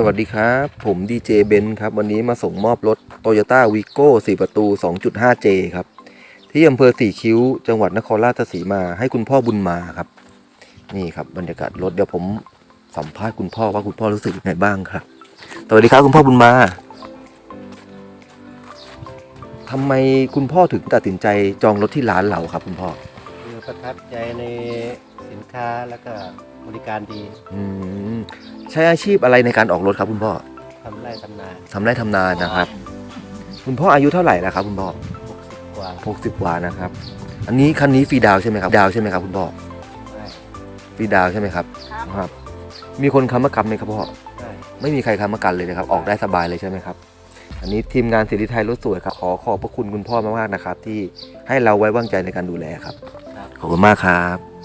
สวัสดีครับ ผมดีเจเบนครับ วันนี้มาส่งมอบรถ Toyota v i g o 4ประตู 2.5J ครับ ที่อำเภอสี่คิ้ว จังหวัดนครราชสีมาให้คุณพ่อบุญมาครับ นี่ครับบรรยากาศรถเดี๋ยวผมสัมภาษณ์คุณพ่อว่าคุณพ่อรู้สึกยังไงบ้างครับ สวัสดีครับคุณพ่อบุญมาทำไมคุณพ่อถึงตัดสินใจจองรถที่ร้านเราครับ คุณพ่อคือประทับใจในสินค้าแล้วก็บริการดี อืม ใช้อาชีพอะไรในการออกรถครับคุณพ่อทำไร่ทำนาทำไร่ทำนานะครับ คุณพ่ออายุเท่าไหร่แล้วครับ คุณพ่อ60กว่าหกสิบกว่านะครับ อันนี้คันนี้ฟรีดาวน์ใช่ไหมครับ ดาวน์ใช่ไหมครับ คุณพ่อได้ฟรีดาวน์ใช่ไหมครับครับ มีคนค้ำประกันไหมครับพ่อได้ไม่มีใครค้ำประกันเลยนะครับ ออกได้สบายเลยใช่ไหมครับ อันนี้ทีมงานสิริไทยรถสวยครับขอขอบพระคุณคุณพ่อมากๆนะครับ ที่ให้เราไว้วางใจในการดูแลครับ ครับ ขอบคุณมากครับ